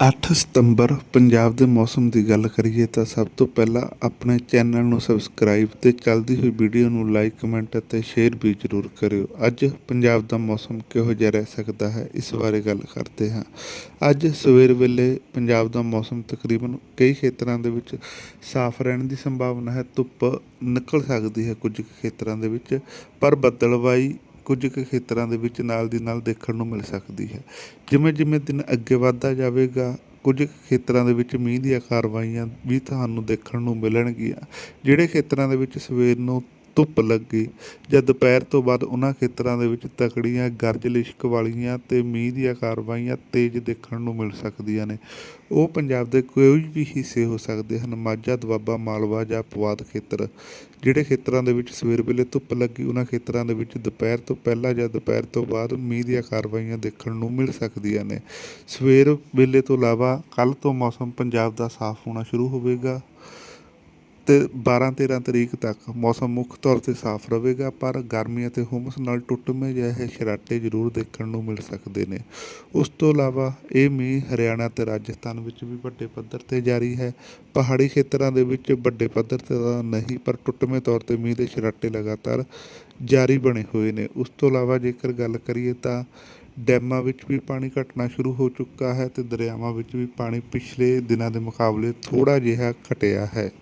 ਅੱਠ ਸਤੰਬਰ ਪੰਜਾਬ ਦੇ ਮੌਸਮ ਦੀ ਗੱਲ ਕਰੀਏ ਤਾਂ ਸਭ ਤੋਂ ਪਹਿਲਾਂ ਆਪਣੇ ਚੈਨਲ ਨੂੰ ਸਬਸਕ੍ਰਾਈਬ ਤੇ ਚੱਲਦੀ ਹੋਈ ਵੀਡੀਓ ਨੂੰ ਲਾਈਕ, ਕਮੈਂਟ ਅਤੇ ਸ਼ੇਅਰ ਵੀ ਜ਼ਰੂਰ ਕਰਿਓ। ਅੱਜ ਪੰਜਾਬ ਦਾ ਮੌਸਮ ਕਿਹੋ ਜਿਹਾ ਰਹਿ ਸਕਦਾ ਹੈ? ਇਸ ਬਾਰੇ ਗੱਲ ਕਰਦੇ ਹਾਂ। ਅੱਜ ਸਵੇਰ ਵੇਲੇ ਪੰਜਾਬ ਦਾ ਮੌਸਮ ਤਕਰੀਬਨ ਕਈ ਖੇਤਰਾਂ ਦੇ ਵਿੱਚ ਸਾਫ਼ ਰਹਿਣ ਦੀ ਸੰਭਾਵਨਾ ਹੈ। ਧੁੱਪ ਨਿਕਲ ਸਕਦੀ ਹੈ ਕੁਝ ਕੁ ਖੇਤਰਾਂ ਦੇ ਵਿੱਚ, ਪਰ ਬੱਦਲਵਾਈ ਕੁਝ ਕੁ ਖੇਤਰਾਂ ਦੇ ਵਿੱਚ ਨਾਲ ਦੀ ਨਾਲ ਦੇਖਣ ਨੂੰ ਮਿਲ ਸਕਦੀ ਹੈ। ਜਿਵੇਂ ਜਿਵੇਂ ਦਿਨ ਅੱਗੇ ਵੱਧਦਾ ਜਾਵੇਗਾ, ਕੁਝ ਕੁ ਖੇਤਰਾਂ ਦੇ ਵਿੱਚ ਮੀਂਹ ਦੀਆਂ ਕਾਰਵਾਈਆਂ ਵੀ ਤੁਹਾਨੂੰ ਦੇਖਣ ਨੂੰ ਮਿਲਣਗੀਆਂ। ਜਿਹੜੇ ਖੇਤਰਾਂ ਦੇ ਵਿੱਚ ਸਵੇਰ ਨੂੰ ਧੁੱਪ ਲੱਗੀ। ਜਾਂ ਦੁਪਹਿਰ ਤੋਂ ਬਾਅਦ ਉਹਨਾਂ ਖੇਤਰਾਂ ਦੇ ਵਿੱਚ ਤਕੜੀਆਂ ਗਰਜ ਲਿਸ਼ਕ ਵਾਲੀਆਂ ਤੇ ਮੀਂਹ ਦੀਆਂ ਕਾਰਵਾਈਆਂ ਤੇਜ਼ ਦੇਖਣ ਨੂੰ ਮਿਲ ਸਕਦੀਆਂ ਨੇ। ਉਹ ਪੰਜਾਬ ਦੇ ਕੋਈ ਵੀ ਹਿੱਸੇ ਹੋ ਸਕਦੇ ਹਨ। ਮਾਝਾ, ਦੁਆਬਾ, ਮਾਲਵਾ ਜਾਂ ਪੁਆਧ ਖੇਤਰ, ਜਿਹੜੇ ਖੇਤਰਾਂ ਦੇ ਵਿੱਚ ਸਵੇਰ ਵੇਲੇ ਧੁੱਪ ਲੱਗੀ ਉਹਨਾਂ ਖੇਤਰਾਂ ਦੇ ਵਿੱਚ ਦੁਪਹਿਰ ਤੋਂ ਪਹਿਲਾਂ ਜਾਂ ਦੁਪਹਿਰ ਤੋਂ ਬਾਅਦ ਮੀਂਹ ਦੀਆਂ ਕਾਰਵਾਈਆਂ ਦੇਖਣ ਨੂੰ ਮਿਲ ਸਕਦੀਆਂ ਨੇ। ਸਵੇਰ ਵੇਲੇ ਤੋਂ ਇਲਾਵਾ ਕੱਲ੍ਹ ਤੋਂ ਮੌਸਮ ਪੰਜਾਬ ਦਾ ਸਾਫ਼ ਹੋਣਾ ਸ਼ੁਰੂ ਹੋਵੇਗਾ। ਤੇ 12 13 ਤਰੀਕ ਤੱਕ ਮੌਸਮ ਮੁੱਖ ਤੌਰ ਤੇ ਸਾਫ਼ ਰਹੇਗਾ, ਪਰ ਗਰਮੀ ਅਤੇ ਹੁਮਸ ਨਾਲ ਟੁੱਟਵੇਂ ਜਿਹੇ ਸ਼ਰਾਟੇ ਜ਼ਰੂਰ ਦੇਖਣ ਨੂੰ ਮਿਲ ਸਕਦੇ ਨੇ। ਉਸ ਤੋਂ ਇਲਾਵਾ ਇਹ ਮੀਂਹ ਹਰਿਆਣਾ ਤੇ ਰਾਜਸਥਾਨ ਵਿੱਚ ਵੀ ਵੱਡੇ ਪੱਧਰ ਤੇ ਜਾਰੀ ਹੈ। ਪਹਾੜੀ ਖੇਤਰਾਂ ਦੇ ਵਿੱਚ ਵੱਡੇ ਪੱਧਰ ਤੇ ਤਾਂ ਨਹੀਂ, ਪਰ ਟੁੱਟਵੇਂ ਤੌਰ ਤੇ ਮੀਂਹ ਦੇ ਸ਼ਰਾਟੇ ਲਗਾਤਾਰ ਜਾਰੀ ਬਣੇ ਹੋਏ ਨੇ। ਉਸ ਤੋਂ ਇਲਾਵਾ ਜੇਕਰ ਗੱਲ ਕਰੀਏ ਤਾਂ ਡੈਮਾਂ ਵਿੱਚ ਵੀ ਪਾਣੀ ਘਟਣਾ ਸ਼ੁਰੂ ਹੋ ਚੁੱਕਾ ਹੈ ਤੇ ਦਰਿਆਵਾਂ ਵਿੱਚ ਵੀ ਪਾਣੀ ਪਿਛਲੇ ਦਿਨਾਂ ਦੇ ਮੁਕਾਬਲੇ ਥੋੜਾ ਜਿਹਾ ਘਟਿਆ ਹੈ।